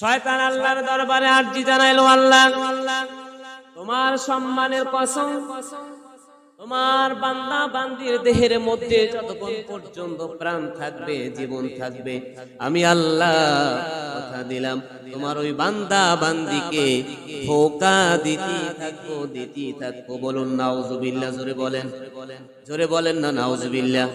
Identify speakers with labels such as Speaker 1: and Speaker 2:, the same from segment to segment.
Speaker 1: শয়তান আল্লাহর দরবারে আরজি জানাইলো আল্লাহ। তোমার সম্মানের কসম, তোমার বান্দা বান্দির দেহের মধ্যে যতক্ষণ পর্যন্ত প্রাণ থাকবে, জীবন থাকবে, আমি আল্লাহ কথা দিলাম। তোমার ওই বান্দা বান্দিকে ধোকা দিতে থাকব দিতে থাকব, বলুন নাউজুবিল্লাহ জোরে বলেন। জোরে বলেন না নাউজুবিল্লাহ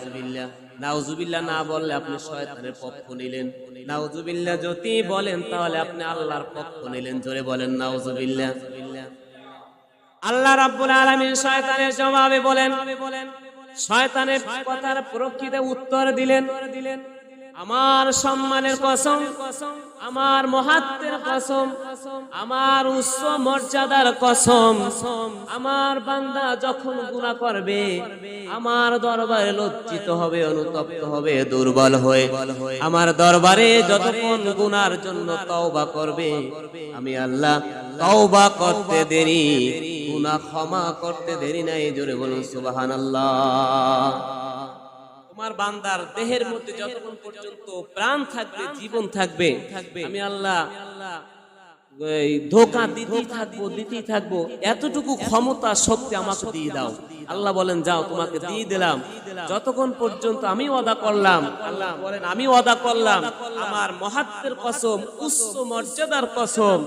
Speaker 1: নাউজুবিল্লাহ না বললে আপনি শয়তানের পক্ষ নিলেন। নাউজুবিল্লাহ যদি বলেন, তাহলে আপনি আল্লাহর পক্ষ নিলেন। জোরে বলেন নাউজুবিল্লা আল্লাহ রাব্বুল আলামিন শয়তানের জবাবে বলেন, শয়তানের কথার প্রকৃতি উত্তর দিলেন। আমার সম্মানের কসম কসম আমার মহাত্মের কসম, আমার উচ্চ মর্যাদার কসম, আমার বান্দা যখন গুনাহ করবে, আমার দরবারে লজ্জিত হবে, অনুতপ্ত হবে, দুর্বল হয়ে, আমার দরবারে যতক্ষণ গুনার জন্য তওবা করবে, আমি আল্লাহ তওবা করতে দেরি, গুনাহ ক্ষমা করতে দেরি নাই, জোরে বলুন সুবহানাল্লাহ। তোমার বান্দার দেহের মধ্যে যতক্ষণ পর্যন্ত প্রাণ থাকবে জীবন থাকবে আমি আল্লাহ এই ধোকা দিতেই থাকব দিতেই থাকব। এতটুকু ক্ষমতা শক্তি আমাকে দিয়ে দাও। আল্লাহ বলেন যাও তোমাকে দিয়ে দিলাম। যতক্ষণ পর্যন্ত আমি ওয়াদা করলাম আল্লাহ বলেন আমি ওয়াদা করলাম আমার মহাত্মের কসম উচ্চ মর্যাদার কসম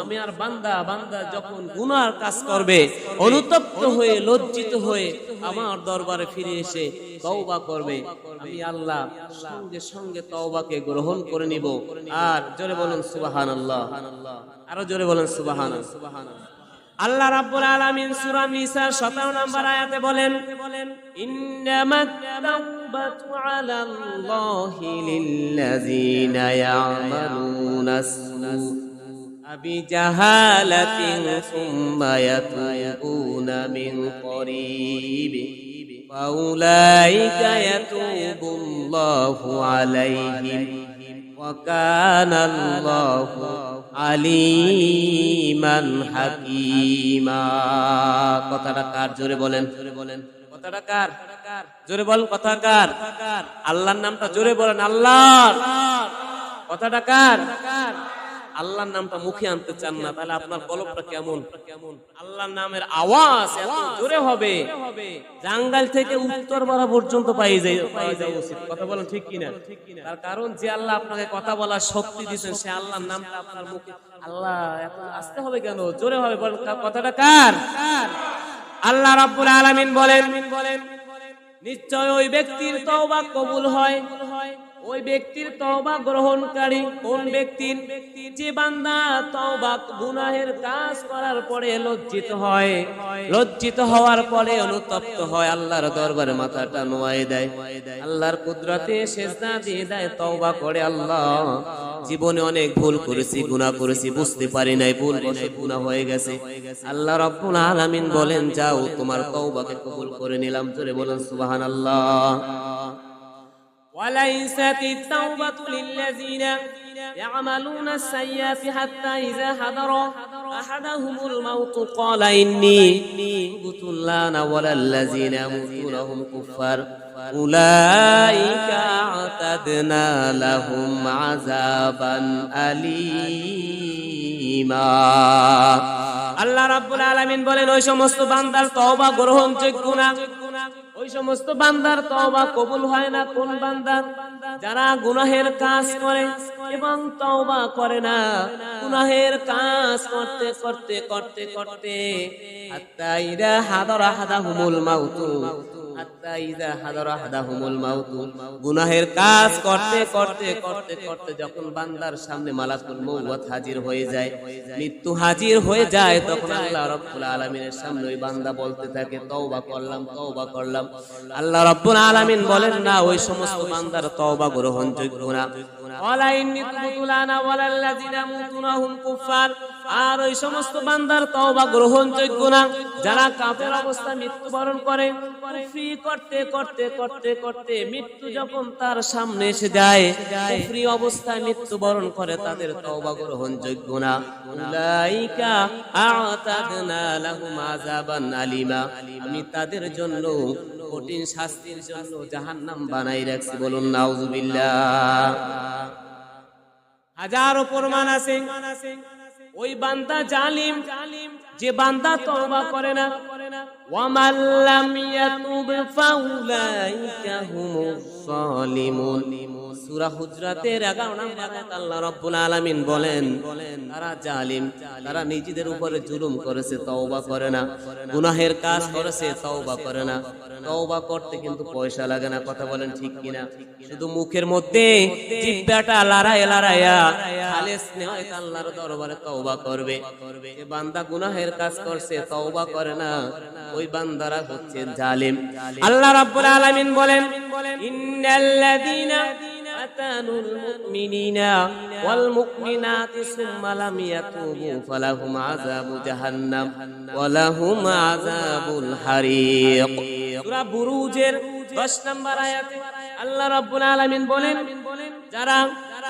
Speaker 1: আমি আর বান্দা বান্দা যখন গুনার কাজ করবে অনুতপ্ত হয়ে লজ্জিত হয়ে আমার দরবারে ফিরে এসে তওবা করবে। আমি আল্লাহ সঙ্গে সঙ্গে তওবাকে গ্রহণ করে নিব। আর জোরে বলুন সুবহানাল্লাহ। আরও জোরে বলেন সুবাহানা সুবাহানা আল্লাহ রাব্বুল আলামিন সূরা নিসা 17 নম্বর আয়াতে বলেন ইন্নামাত তাওবাতু আলাল্লাহি লিল্লাযিনা ইয়ামালুনাস বিজাহালাতিন সুম্মা ইয়াতুবুনা মিন করিব ফাউলাইকা ইয়াতুবুল্লাহু আলাইহিম وكان الله আলিমান হাকিমা কথাটা কার জোরে বলেন জোরে বলেন কথাটা কার জোরে বলেন কথা কার আল্লাহর নামটা জোরে বলেন আল্লাহ কথাটা কার আল্লাহর নামটা মুখে আনতে চান না তাহলে আপনার কলবটা কেমন? আল্লাহর নামের আওয়াজ এত জোরে হবে। জাঙ্গাল থেকে উত্তর বড়া পর্যন্ত পাই যাই পাই যাওয়া উচিত। কথা বলেন ঠিক কিনা? তার কারণ যে আল্লাহ আপনাকে কথা বলার শক্তি দিয়েছেন সে আল্লাহর নামটা আপনার মুখে আল্লাহ এত আসতে হবে কেন? জোরে হবে বলেন কথাটা কার? আল্লাহ রাব্বুল আলামিন বলেন নিশ্চয় ওই ব্যক্তির তওবা কবুল হয়। ওই ব্যক্তির তওবা গ্রহণকারী কোন ব্যক্তির যে বান্দা তওবা গুনাহের কাজ করার পরে লজ্জিত হয়। লজ্জিত হওয়ার পরে অনুতপ্ত হয়, আল্লাহর দরবারে মাথাটা নোয়াই দেয়। আল্লাহর কুদরতে সেজদা দিয়ে দেয়, তওবা করে আল্লাহ। জীবনে অনেক ভুল করেছি, গুনাহ করেছি, বুঝতে পারি নাই ভুল গুনাহ হয়ে গেছে। আল্লাহ রাব্বুল আলামিন বলেন, যাও, তোমার তওবাকে কবুল করে নিলাম। জোরে বলেন, সুবহানাল্লাহ। وليست التوبة للذين يعملون السيئات حتى إذا حضر أحدهم الموت قال إني تبت الآن ولا الذين يموتون هم كفار أولئك أعتدنا لهم عذابا أليما আল্লাহ রাব্বুল আলামিন বলেন ওই সমস্ত বান্দার তওবা গ্রহণযোগ্য না ওই সমস্ত বান্দার তওবা কবুল হয় না কোন বান্দার যারা গুনাহের কাজ করে এবং তওবা করে না, গুনাহের কাজ করতে করতে করতে করতে, হাত্তা ইদা হাদারা হাদাহুমুল মাউতু। গুনাহের কাজ করতে করতে করতে করতে যখন বান্দার সামনে মালাকুল হাজির হয়ে যায়, মৃত্যু হাজির হয়ে যায়, তখন আল্লাহ রাব্বুল আলামিনের সামনে ওই বান্দা বলতে থাকে, তওবা করলাম তওবা করলাম। আল্লাহ রাব্বুল আলামিন বলেন, না, ওই সমস্ত বান্দার তওবা গ্রহণযোগ্য না। ওয়ালাল্লাযিনা মুতুনা হুম কুফার আর ওই সমস্ত বান্দার তওবা গ্রহণযোগ্য না। যারা কাফের অবস্থায় মৃত্যুবরণ করে, কুফরি করতে করতে করতে করতে মৃত্যু যখন তার সামনে এসে যায়, কুফরি অবস্থায় মৃত্যুবরণ করে, তাদের তওবা গ্রহণযোগ্য না। আমি তাদের জন্য কঠিন শাস্তির জন্য জাহান্নাম বানাই রাখছি, বলুন নাউজুবিল্লাহ। হাজারো প্রমাণ আছে। ওই বান্দা জালিম যে বান্দা তওবা করে না। ওয়ামাল্লাম লাম ইয়াতুব ফাউলাইকা হুমুজ সালিমুন সূরা হুজরাতের 11 নম্বর আয়াত আল্লাহ রাব্বুল আলামিন বলেন, তারা জালিম, তারা নিজেদের উপরে জুলুম করেছে, তওবা করে না। গুনাহের কাজ করেছে, তওবা করে না। তওবা করতে কিন্তু পয়সা লাগে না। কথা বলেন ঠিক কিনা? শুধু মুখের মধ্যে জিহ্বাটা লড়াইয়া লড়াইয়া খালেস নেয় আল্লাহর দরবারে তওবা করবে। যে বান্দা গুনাহের কাজ করছে, তওবা করে না, ওই বান্দারা হচ্ছে জালিম। আল্লাহ রাব্বুল আলামিন বলেন ইন্নাল্লাযীনা فتنوا المؤمنين والمؤمنات ثم لم يتوبوا فلهم عذاب جهنم ولهم عذاب الحريق সূরা বুরুজের 10 নম্বর আয়াতে আল্লাহ রাব্বুল আলামিন বলেন যারা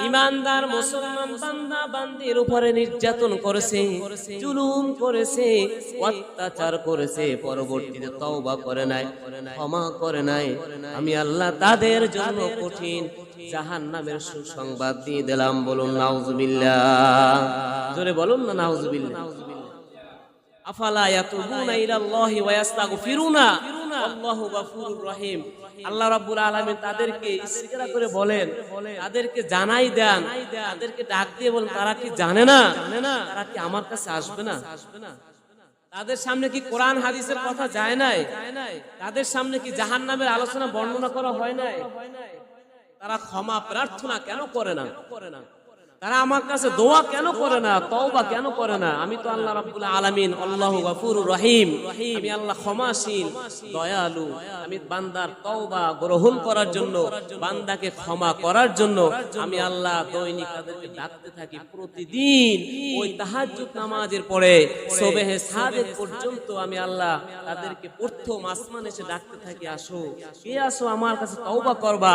Speaker 1: ইমানদার মুসলমান বান্দা বান্দির উপরে নির্যাতন করেছে, জুলুম করেছে, অত্যাচার করেছে, পরবর্তীতে তওবা করে নাই, ক্ষমা করে নাই। আমি আল্লাহ তাদের জন্য কঠিন জাহান্নামের সুসংবাদ দিয়ে দিলাম, বলুন, নাউজুবিল্লাহ। জোরে বলুন না, নাউজুবিল্লাহ। আফালা ইয়াতুবুনা ইলাল্লাহি ওয়া ইয়াস্তাগফিরুনা? তাদের সামনে কি কোরআন, হাদিসের কথা যায় নাই? তাদের সামনে কি জাহান্নামের আলোচনা, বর্ণনা করা হয় নাই? তারা ক্ষমা প্রার্থনা কেন করে না করে না? তারা আমার কাছে দোয়া কেন করে না, তওবা কেন করে না? আমি তো আল্লাহ রাব্বুল আলামিন, আল্লাহু গফুরুর রহিম। আমি আল্লাহ ক্ষমাশীল, দয়ালু। আমি বান্দার তওবা গ্রহণ করার জন্য, বান্দাকে ক্ষমা করার জন্য আমি আল্লাহ দৈনিক তাদেরকে ডাকতে থাকি প্রতিদিন। ওই তাহাজ্জুদ নামাজের পরে সুবহে সাদেক পর্যন্ত আমি আল্লাহ তাদেরকে প্রথম আসমান এসে ডাকতে থাকি, আসো। কে আসো আমার কাছে তওবা করবা।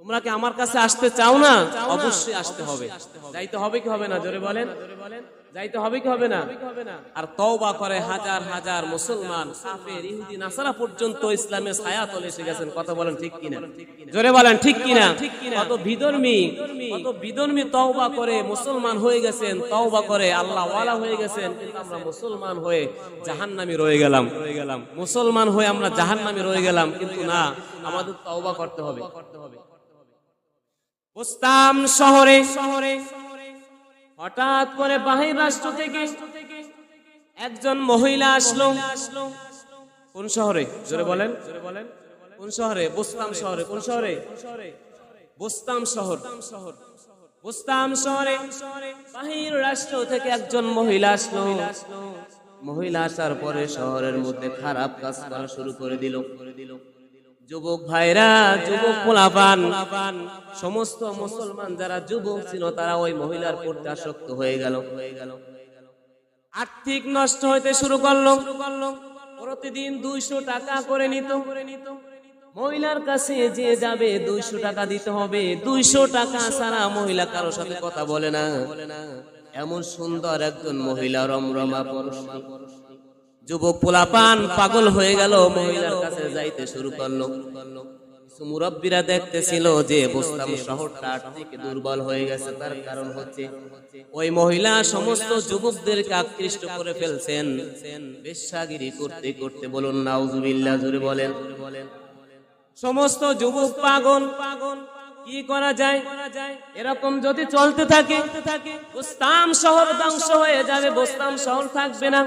Speaker 1: তোমরা কি আমার কাছে আসতে চাও না? অবশ্যই আসতে হবে। যাইতে হবে কি হবে না? জোরে বলেন। যাইতে হবে কি হবে না? আর তওবা করে হাজার হাজার মুসলমান, কাফের, ইহুদি, নাসারা পর্যন্ত ইসলামের ছায়া তলে এসে গেছেন। কথা বলেন ঠিক জোরে বলেন ঠিক কত বিধর্মী কত বিধর্মী তওবা করে মুসলমান হয়ে গেছেন, তওবা করে আল্লাহ ওয়ালা হয়ে গেছেন আমরা মুসলমান হয়ে জাহান্নামী রয়ে গেলাম। রয়ে গেলাম মুসলমান হয়ে আমরা জাহান্নামী রয়ে গেলাম, কিন্তু না, আমাদের তওবা করতে হবে করতে হবে। বুস্তাম শহরে শহরে, হঠাৎ করে বাহির রাষ্ট্র থেকে একজন মহিলা আসলো। কোন শহরে? জোরে বলেন। জোরে বলেন কোন শহরে? বুস্তাম শহরে। কোন শহরে? বুস্তাম শহর। বুস্তাম শহরে বাহির রাষ্ট্র থেকে একজন মহিলা আসলো। মহিলা আসার পরে শহরের মধ্যে খারাপ কাজ করা শুরু করে দিল করে দিল। যুবক ভাইরা যুবক পোলাপান সমস্ত মুসলমান যারা যুবক ছিল তারা ওই মহিলার প্রতি আসক্ত হয়ে গেল। আর্থিক নষ্ট হইতে শুরু করল। প্রতিদিন দুইশো টাকা করে নিত। করে নিত মহিলার কাছে যে যাবে দুইশো টাকা দিতে হবে। দুইশো টাকা ছাড়া মহিলা কারোর সাথে কথা বলে না। এমন সুন্দর একজন মহিলা রমরমা পরশী যুবক পোলাপান পাগল হয়ে গেল, মহিলার কাছে যাইতে শুরু করল। মুরব্বীরা দেখতেছিল যে বোস্তাম শহরটা আর্থিক দুর্বল হয়ে গেছে, তার কারণ হচ্ছে ওই মহিলা সমস্ত যুবকদেরকে আকৃষ্ট করে ফেলছেন। বেশ্যাগিরি করতে করতে বলুন, নাউজুবিল্লাহ জুড়ে বলেন। সমস্ত যুবক পাগল পাগল কি করা যায় করা যায়? এরকম যদি চলতে থাকে, বোস্তাম শহর ধ্বংস হয়ে যাবে, বোস্তাম শহর থাকবে না।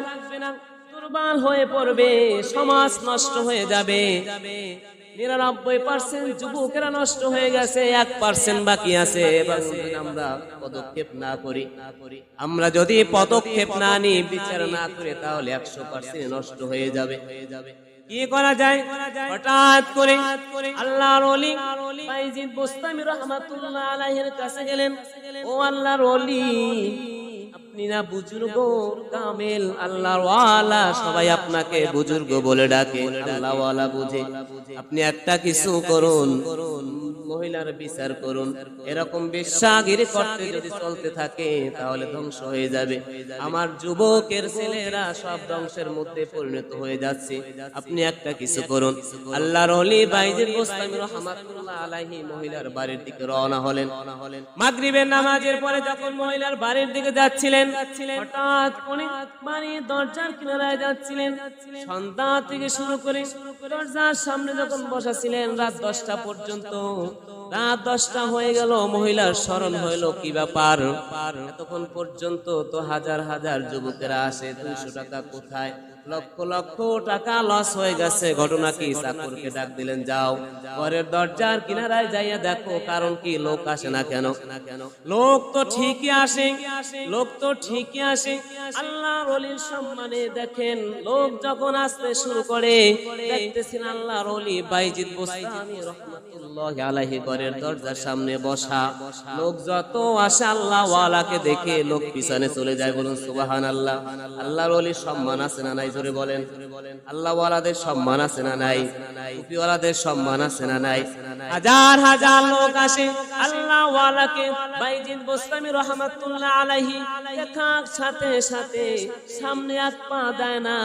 Speaker 1: দুর্বল হয়ে পড়বে, সমাজ নষ্ট হয়ে যাবে। নিরানব্বই পার্সেন্ট যুবকেরা নষ্ট হয়ে গেছে, এক পার্সেন্ট বাকি আছে। আমরা পদক্ষেপ না করি। আমরা যদি পদক্ষেপ না নিই, বিচার না করি, তাহলে একশো পার্সেন্ট নষ্ট হয়ে যাবে। হয়ে যাবে কি করা যায়? হঠাৎ করে আল্লাহর কাছে আপনি না বুজুর্গ কামেল আল্লাহওয়ালা সবাই আপনাকে বুজুর্গ বলে ডাকে, আল্লাহওয়ালা বুঝে। আপনি একটা কিছু করুন। মহিলার বিচার করুন। এরকম বিশ্বাগিরি করতে যদি চলতে থাকে, তাহলে ধ্বংস হয়ে যাবে। আমার যুবকের ছেলেরা সব ধ্বংসের মধ্যে পরিণত হয়ে যাচ্ছে। আপনি একটা কিছু করুন। আল্লাহর ওলি বাইজির গোস্তামি রহমাতুল্লাহ আলাইহি মহিলার বাড়ির দিকে রওনা হলেন। মাগরিবের নামাজের পরে যখন মহিলার বাড়ির দিকে যাচ্ছিলেন, হঠাৎ উনি বাড়ির দরজার কিনারায় যাচ্ছিলেন। সন্ধ্যা থেকে শুরু করে দরজার সামনে যখন বসাছিলেন, রাত দশটা পর্যন্ত রাত দশটা হয়ে গেল, মহিলার স্মরণ হইল কি ব্যাপার? এতক্ষণ পর্যন্ত তো হাজার হাজার যুবকেরা আসে দুইশো টাকা কোথায়? লক্ষ লক্ষ টাকা লস হয়ে গেছে। ঘটনা কি? চাকরকে ডাক দিলেন, যাও। ঘরের দরজার কিনারায় যাইয়া দেখো, কারণ কি? লোক আসে না কেন? লোক তো ঠিকই আসে, লোক তো ঠিকই আসে। আল্লাহর ওলির সম্মানে দেখেন, লোক যখন আসতে শুরু করে, দেখতেছেন আল্লাহর ওলি বাইজিদ বোস্তামি রহমাতুল্লাহ ঘরের দরজার সামনে বসা। লোক যত আসে আল্লাহ ওয়ালাকে দেখে লোক পিছনে চলে যায় বলুন সুবাহান আল্লাহ আল্লাহর ওলির সম্মান আছে না নাই? জোরে বলেন আল্লাহ ওয়ালাদের সম্মান আছে না নাই? টুপিওয়ালাদের সম্মান আছে না নাই? হাজার হাজার লোক আসে রহমাতুল্লাহ আলাইহি দেখার সাথে সাথে সামনে পা দেয় না।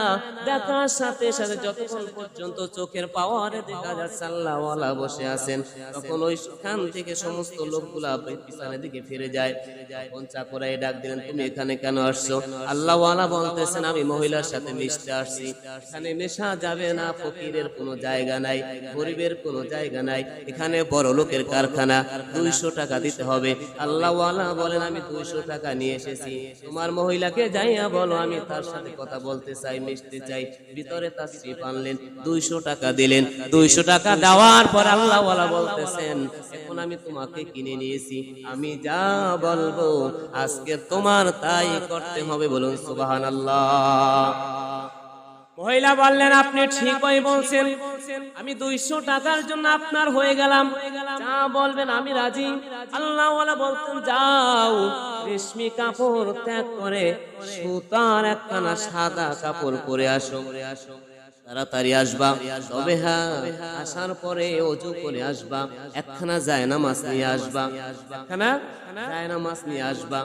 Speaker 1: দেখার সাথে সাথে যতক্ষণ পর্যন্ত চোখের পাওয়ারে দেখা যাচ্ছে বসে আছেন, তখন থেকে সমস্ত লোকগুলা পিছনের দিকে ফিরে যায়। ডাক দিলেন, তুমি এখানে কেন আসছো? আল্লাহওয়ালা বলতেছেন, আমি মহিলার সাথে মিশতে আসছি। এখানে মেশা যাবে না, ফকিরের কোনো জায়গা নাই, গরিবের কোনো জায়গা নাই। এখানে বড় লোকের কারখানা, দুইশো টাকা দিতে হবে। আল্লাহ বলেন, আমি দুইশো টাকা নিয়ে এসেছি। তোমার মহিলাকে যাইয়া বলো, আমি তার সাথে কথা বলতে চাই, মিশতে চাই। ভিতরে তার স্ত্রীপ আনলেন, দুইশো টাকা দিলেন। দুইশো টাকা দেওয়ার পর আল্লাহ বলতেছেন, এখন আমি তোমাকে কিনে নিয়েছি। আমি যা বলব আজকে তোমার তাই করতে হবে। বলুন সুবাহান মহিলা বললেন, আপনি ঠিকই বলছেন। আমি দুইশো টাকার জন্য আপনার হয়ে গেলাম। যা বলবেন, আমি রাজি। আল্লাহ বলতেন, যাও। রেশমি কাপড় ত্যাগ করে সুতার একখানা সাদা কাপড় পরে আসো আসো তাড়াতাড়ি আসবা। তবে হ্যাঁ আসার পরে অজু করে আসবা। একখানা যায় না মাছ নিয়ে আসবা। একখানা যায় না মাছ নিয়ে আসবা।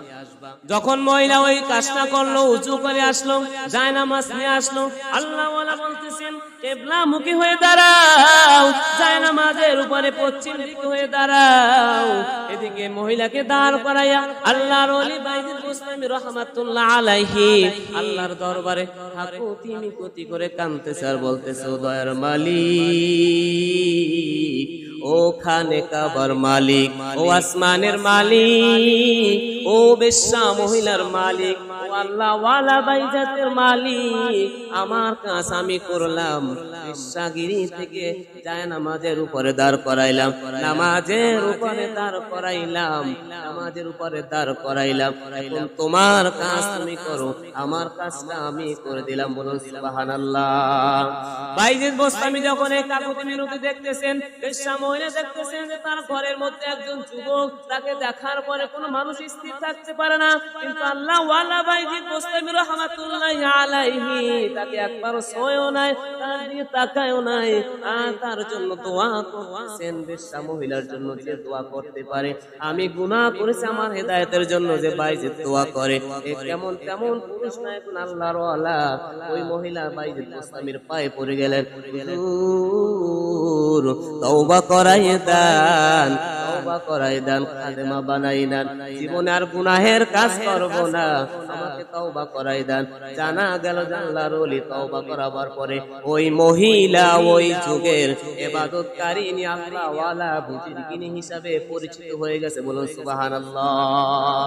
Speaker 1: যখন মহিলা ওই কাজটা করল উঁচু করে আসলো যায় না মাছ নিয়ে আসলো, আল্লাহ বলতেছেন কেবলা মুখী হয়ে দাঁড়াও যায় না মাঝের উপরে পশ্চিম দিকে হয়ে দাঁড়াও। এদিকে মহিলাকে দাঁড় করাইয়া আল্লাহর ওলি বাইজিদ মুসলিম রহমাতুল্লাহ আলাইহি, আল্লাহর দরবারে হাকুতি মিকুতি করে কানতেছে বলতেছে উদয়ের দয়ার মালিক ও খানে কাবার মালিক, ও আসমানের মালিক, ও বেশ্যা মহিলার মালিক, ও বাইজাতের মালিক। আমার কাজ আমি করলাম বেশ্যাগিরি থেকে যায় নামাজের উপরে দাঁড় করাইলাম, নামাজের উপরে দাঁড় করাইলাম, নামাজের উপরে দাঁড় করাইলাম। তোমার কাজ তুমি করো, আমার কাজটা আমি করে দিলাম, বলুন বাইজিদ বোস্তামি যখন এই কাকুতি মিনতি দেখতেছেন দেখতেছেন যে তার ঘরের মধ্যে একজন যুবক, তাকে দেখার পরে কোনো মানুষ স্থির থাকতে পারে না। কিন্তু আল্লাহ ওয়ালা বাইজিদ রহমাতুল্লাহি আলাইহি, তাকে একবার সয়ও নাই তার দিকে তাকায়ও নাই, আর তার জন্য দোয়া করতেছেন। বেশ্যা মহিলার জন্য যে দোয়া করতে পারে, আমি গুনাহ করেছি আমার হেদায়েতের জন্য যে বাইজিদ দোয়া করে। কেমন কেমন পুরুষ না আল্লাহর ওয়ালা। ওই মহিলা বাইজিদ বোস্তামির পায়ে পড়ে গেলেন তওবা করাই দেন, তওবা দেন, খাদেমা বানাই জীবনে আর গুনাহের কাজ করব না, আমাকে তওবা জানা গেল জানলার ওলি তওবা করাবার পরে ওই মহিলা ওই যুগের ইবাদতকারী আল্লাহ ওয়ালা বুজিরগিনী হিসাবে পরিচিত হয়ে গেছে বলুন, সুবহানাল্লাহ।